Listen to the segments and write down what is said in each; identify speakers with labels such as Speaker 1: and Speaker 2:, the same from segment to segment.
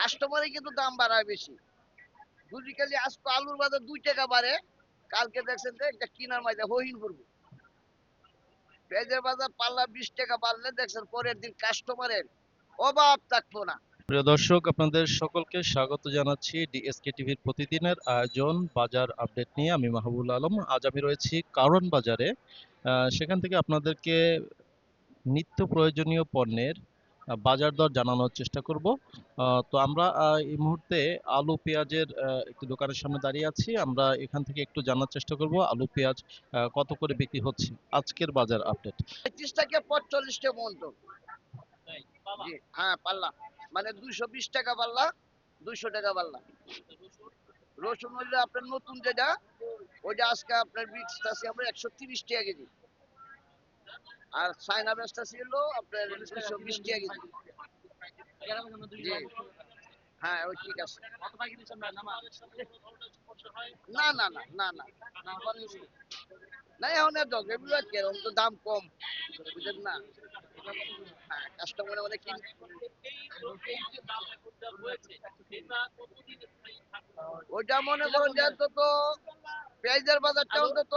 Speaker 1: কাস্টমারই কিন্তু দাম বাড়ায় বেশি। দুটি দুদিকালি আজকে আলুর বাজার দুই টাকা বাড়ে, কালকে দেখছেন যে একটা কিনার মাঝে হইন করব। পেঁয়াজের বাজার পাল্লা বিশ টাকা বাড়লে দেখছেন পরের দিন কাস্টমারের অভাব থাকতো না।
Speaker 2: প্রিয় দর্শক, আপনাদের সকলকে স্বাগত জানাচ্ছি ডিএসকে টিভির প্রতিদিনের আয়োজন, বাজার আপডেট নিয়ে। আমি মাহবুল আলম। আজ আমি রয়েছি কারণ বাজারে। সেখান থেকে আপনাদেরকে নিত্য প্রয়োজনীয় পণ্যের বাজার দর জানানোর চেষ্টা করব। তো আমরা এই মুহূর্তে আলু পেঁয়াজের একটি দোকানের সামনে দাঁড়িয়ে আছি। আমরা এখান থেকে একটু জানার চেষ্টা করব আলু পেঁয়াজ কত করে বিক্রি হচ্ছে। আজকের বাজার আপডেট
Speaker 1: পঁয়ত্রিশ থেকে পঁয়তাল্লিশ টাকা পর্যন্ত। হ্যাঁ পাল্লা মানে দুইশো বিশ টাকা পাল্লা দুইশো টাকা পাল্লা রসুন হইলে আপনার নতুন যেটা ওইটা আজকে আপনার আছে আমরা একশো তিরিশ টাকা কেজি। আর চাইনা বেচটা ছিল আপনার দুইশো বিশ টাকা হ্যাঁ আছে। হ্যাঁ ওইটা মনে করেন যে অন্তত পেঁয়াজের বাজারটা অন্তত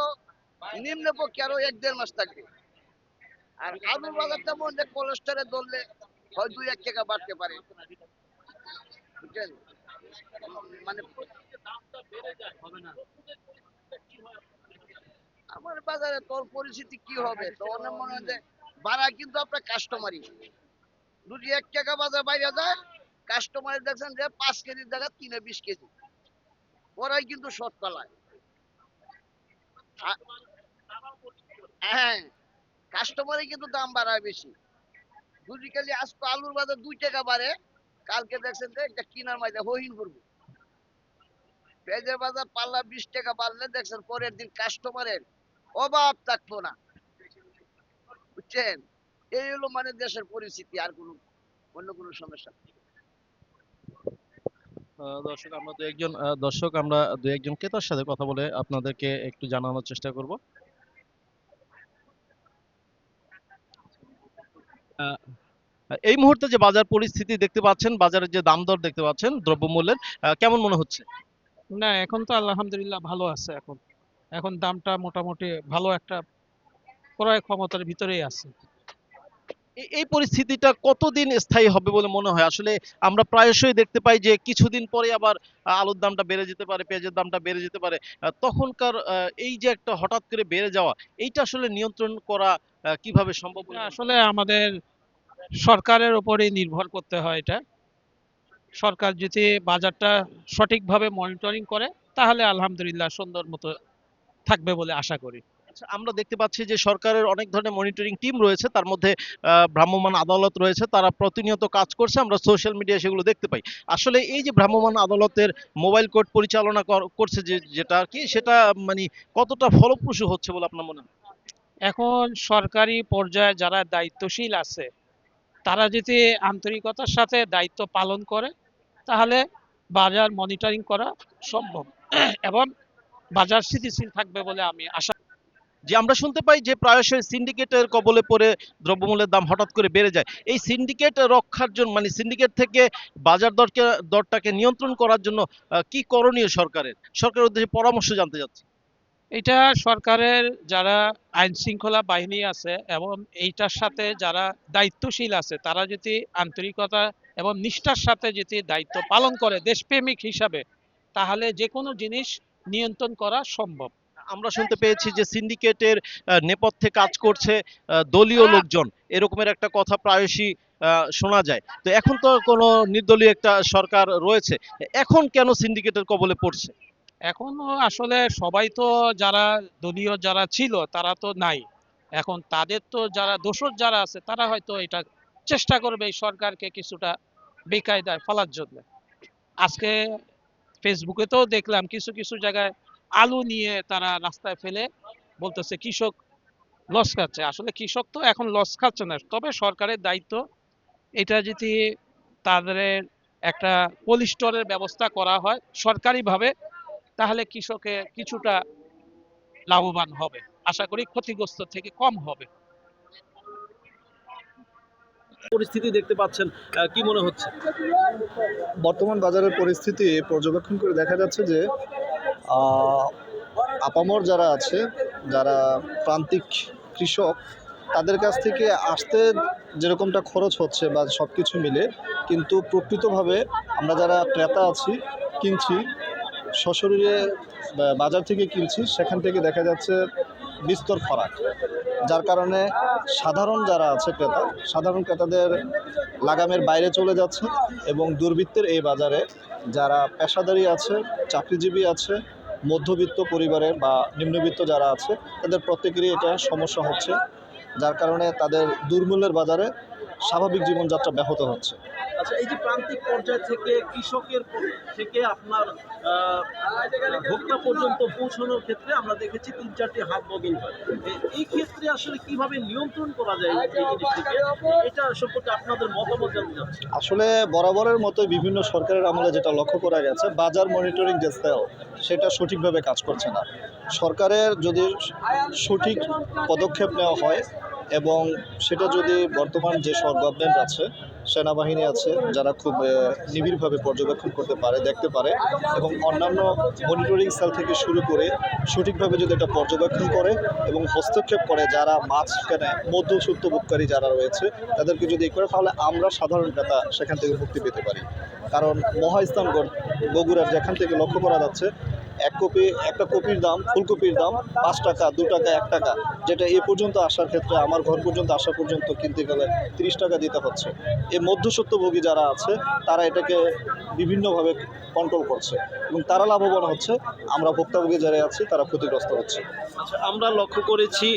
Speaker 1: নিম্ন পক্ষে আরও এক দেড় মাস থাকবে। আর আলুর বাজারটা মনে কোলেস্টারে ধরলে হয় দুই এক টাকা বাড়তে পারে। বুঝছেন? মানে আমার বাজারে তোর পরিস্থিতি কি হবে? মনে হয় ভাড়া কিন্তু আপনার কাস্টমারই যদি এক টাকা বাজার বাইরে যায় কাস্টমার দেখছেন যে পাঁচ কেজির জায়গা তিনে বিশ কেজি। ওরাই কিন্তু শর্ট পালায়। হ্যাঁ। কাস্টমারই কিন্তু দাম বাড়ায় বেশি। দুদিকালি আজকে আলুর বাজার দুই টাকা বাড়ে, কালকে দেখছেন যে একটা কিনার মাঝে হইন করব। পেঁয়াজের বাজার পাল্লা বিশ টাকা বাড়লে দেখছেন পরের দিন কাস্টমারের অভাব থাকতো না। বুঝছেন? এই হলো মানে দেশের পরিস্থিতি, আর কোনো, অন্য কোনো সমস্যা
Speaker 2: দর্শক, আমরা দু একজন দর্শক, আমরা দু একজন ক্রেতার সাথে কথা বলে আপনাদেরকে একটু জানানোর চেষ্টা করব। এই মুহূর্তে যে বাজার পরিস্থিতি দেখতে পাচ্ছেন বাজারের যে দাম দর দেখতে পাচ্ছেন দ্রব্যমূল্যের কেমন মনে হচ্ছে?
Speaker 3: না এখন তো আলহামদুলিল্লাহ ভালো আছে এখন। এখন দামটা মোটামুটি ভালো একটা ক্রয় ক্ষমতার ভিতরেই আছে।
Speaker 2: এই পরিস্থিতিটা কতদিন স্থায়ী হবে বলে মনে হয়? আসলে আমরা প্রায়শই দেখতে পাই যে কিছুদিন পরে আবার আলুর দামটা বেড়ে যেতে পারে পেঁয়াজের দামটা বেড়ে যেতে পারে। তখনকার এই যে একটা হঠাৎ করে বেড়ে যাওয়া এইটা আসলে নিয়ন্ত্রণ করা কীভাবে সম্ভব?
Speaker 3: আসলে আমাদের সরকারের উপরেই নির্ভর করতে হয় এটা। সরকার যদি বাজারটা সঠিকভাবে মনিটরিং করে তাহলে আলহামদুলিল্লাহ সুন্দর মতো থাকবে বলে আশা করি।
Speaker 2: আচ্ছা, আমরা দেখতে পাচ্ছি যে সরকারের অনেক ধরনের মনিটরিং টিম রয়েছে তার মধ্যে আহ, ভ্রাম্যমাণ আদালত রয়েছে তারা প্রতিনিয়ত কাজ করছে আমরা সোশ্যাল মিডিয়ায় সেগুলো দেখতে পাই। আসলে এই যে ভ্রাম্যমান আদালতের মোবাইল কোর্ট পরিচালনা কর- করছে যে যেটা কি সেটা মানে কতটা ফলপ্রসূ হচ্ছে বলে আপনার মনে হয়?
Speaker 3: এখন সরকারি পর্যায়ে যারা দায়িত্বশীল আছে তারা যদি আন্তরিকতার সাথে দায়িত্ব পালন করে, তাহলে বাজার মনিটরিং করা সম্ভব। এবং বাজার স্থিতিশীল থাকবে বলে আমি আশা
Speaker 2: যে আমরা শুনতে পাই যে প্রায়শই সিন্ডিকেটের কবলে পড়ে দ্রব্যমূল্যের দাম হঠাৎ করে বেড়ে যায়। এই সিন্ডিকেট রক্ষার জন্য মানে সিন্ডিকেট থেকে বাজার দরকে, দরটাকে নিয়ন্ত্রণ করার জন্য কি করণীয় সরকারের? সরকারের উদ্দেশ্যে পরামর্শ জানতে চাচ্ছি।
Speaker 3: এটা সরকারের যারা আইন শৃঙ্খলা বাহিনী আছে এবং এইটার সাথে যারা দায়িত্বশীল আছে তারা যদি আন্তরিকতা এবং নিষ্ঠার সাথে যদি দায়িত্ব পালন করে দেশপ্রেমিক হিসাবে তাহলে যে কোনো জিনিস নিয়ন্ত্রণ করা সম্ভব।
Speaker 2: আমরা শুনতে পেয়েছি যে সিন্ডিকেটের নেপথ্যে কাজ করছে দলীয় লোকজন। এরকমের একটা কথা প্রায়শই শোনা যায়। তো এখন তো কোনো নির্দলীয় একটা সরকার রয়েছে। এখন কেন সিন্ডিকেটের কবলে পড়ছে?
Speaker 3: এখনও আসলে সবাই তো যারা দলীয় যারা ছিল, তারা তো নাই। এখন তাদের তো যারা দোষর যারা আছে, তারা হয়তো এটা চেষ্টা করবে এই সরকারকে কিছুটা বেকায়দায় ফেলার জন্য। আজকে ফেসবুকে তো দেখলাম কিছু কিছু জায়গায় আলু নিয়ে তারা রাস্তায় ফেলে বলতেছে, কৃষক লস খাচ্ছে। আসলে কৃষক তো এখন লস খাচ্ছে না, তবে সরকারের দায়িত্ব এটা যদি তাদের একটা পলিস্টরের ব্যবস্থা করা হয় সরকারিভাবে তাহলে কৃষকে কিছুটা লাভবান হবে। আশা করি ক্ষতিগ্রস্ত থেকে কম হবে।
Speaker 2: পরিস্থিতি দেখতে পাচ্ছেন কি মনে হচ্ছে?
Speaker 4: বর্তমান বাজারের পরিস্থিতি পর্যবেক্ষণ করে দেখা যাচ্ছে যে আপামর যারা আছে যারা প্রান্তিক কৃষক তাদের কাছ থেকে আসতে যেরকমটা খরচ হচ্ছে বা সব কিছু মিলে কিন্তু প্রকৃতভাবে আমরা যারা ক্রেতা আছি কিনছি সশরীরে বাজার থেকে কিনছি, সেখান থেকে দেখা যাচ্ছে বিস্তর ফারাক যার কারণে সাধারণ যারা আছে ক্রেতা, সাধারণ ক্রেতাদের লাগামের বাইরে চলে যাচ্ছে এবং দুর্বৃত্তের এই বাজারে যারা পেশাদারি আছে, চাকরিজীবী আছে, মধ্যবিত্ত পরিবারের বা নিম্নবিত্ত যারা আছে, তাদের প্রত্যেকেরই এটা সমস্যা হচ্ছে, যার কারণে তাদের দুর্মূল্যের বাজারে স্বাভাবিক জীবনযাত্রা ব্যাহত হচ্ছে।
Speaker 2: আচ্ছা এই যে প্রান্তিক পর্যায় থেকে কৃষকের থেকে আপনার ভোক্তা পর্যন্ত পৌঁছানোর ক্ষেত্রে আমরা দেখেছি তিন চারটি হাত বদল হয়। এই ক্ষেত্রে আসলে কীভাবে নিয়ন্ত্রণ করা যায় এই জিনিসটিকে? এটা সম্পর্কে আপনাদের মতামত জানতে চাচ্ছি।
Speaker 4: আসলে বরাবরের মতো বিভিন্ন সরকারের আমলে যেটা লক্ষ্য করা গেছে বাজার মনিটরিং যে সেল সেটা সঠিকভাবে কাজ করছে না। সরকারের যদি সঠিক পদক্ষেপ নেওয়া হয় এবং সেটা যদি বর্তমান যে সব গভর্নমেন্ট আছে, সেনাবাহিনী আছে, যারা খুব নিবিড়ভাবে পর্যবেক্ষণ করতে পারে, দেখতে পারে এবং অন্যান্য মনিটরিং সেল থেকে শুরু করে সঠিকভাবে যদি এটা পর্যবেক্ষণ করে এবং হস্তক্ষেপ করে যারা মাছ কেনে মধ্যসূত্রভোগকারী যারা রয়েছে, তাদেরকে যদি করে, তাহলে আমরা সাধারণ ক্রেতা সেখান থেকে মুক্তি পেতে পারি। কারণ মহা ইসলামগড় বগুড়ার যেখান থেকে লক্ষ্য করা যাচ্ছে এক কপি, একটা কপির দাম, ফুলকপির দাম পাঁচ টাকা, দু টাকা, এক টাকা। যেটা এ পর্যন্ত আসার ক্ষেত্রে, আমার ঘর পর্যন্ত আসা পর্যন্ত কিনতে গেলে তিরিশ টাকা দিতে হচ্ছে। এ মধ্যসত্ত্বভোগী যারা আছে, তারা এটাকে বিভিন্নভাবে কন্ট্রোল করছে এবং তারা লাভবান হচ্ছে। আমরা ভোক্তাভোগী যারা আছি তারা ক্ষতিগ্রস্ত হচ্ছে।
Speaker 2: আচ্ছা আমরা লক্ষ্য করেছি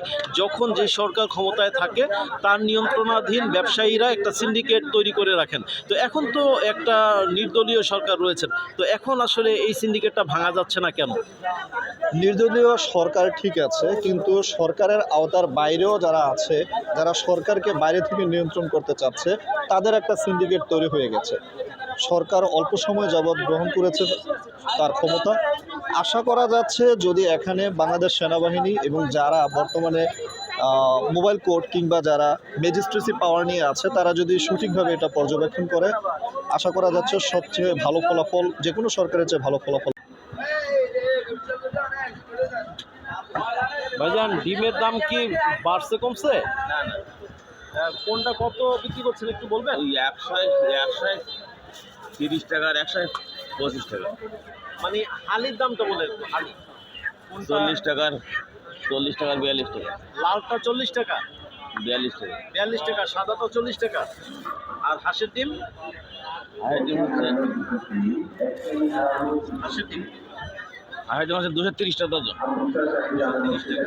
Speaker 2: যখন যে সরকার ক্ষমতায় থাকে তার নিয়ন্ত্রণাধীন ব্যবসায়ীরা একটা সিন্ডিকেট তৈরি করে রাখেন। তো এখন তো একটা নির্দলীয় সরকার রয়েছেন তো এখন আসলে এই সিন্ডিকেটটা ভাঙা যাচ্ছে না কেন?
Speaker 4: নির্দলীয় সরকার ঠিক আছে কিন্তু সরকারের আওতার বাইরেও যারা আছে যারা সরকারকে বাইরে থেকে নিয়ন্ত্রণ করতে চাচ্ছে তাদের একটা সিন্ডিকেট তৈরি হয়ে গেছে। সরকার অল্প সময় যাবৎ গ্রহণ করেছে তার ক্ষমতা। আশা করা যাচ্ছে যদি এখানে বাংলাদেশ সেনাবাহিনী এবং যারা বর্তমানে মোবাইল কোর্ট কিংবা যারা ম্যাজিস্ট্রেসি পাওয়ার নিয়ে আছে তারা যদি সঠিকভাবে এটা পর্যবেক্ষণ করে আশা করা যাচ্ছে সবচেয়ে ভালো ফলাফল যে কোনো সরকারের চেয়ে ভালো ফলাফল।
Speaker 2: ভাইজান ডিমের দাম কি বাড়ছে কমছে? কোনটা কত বিক্রি করছেন একটু বলবেন?
Speaker 5: ওই একশো একশো তিরিশ টাকার একশো পঁচিশ টাকা।
Speaker 2: মানে হালির দামটা বলেন একটু, হালি।
Speaker 5: চল্লিশ টাকার চল্লিশ টাকার বিয়াল্লিশ টাকা।
Speaker 2: লালটা চল্লিশ টাকা?
Speaker 5: বিয়াল্লিশ টাকা।
Speaker 2: বিয়াল্লিশ টাকা সাদাটা চল্লিশ টাকা। আর হাঁসের ডিম?
Speaker 5: হাইট ডিম হচ্ছে
Speaker 2: হাঁসের ডিম।
Speaker 5: হাইট ডিম হচ্ছে দুশো তিরিশ টাকা দর্জন
Speaker 2: তিরিশ টাকা।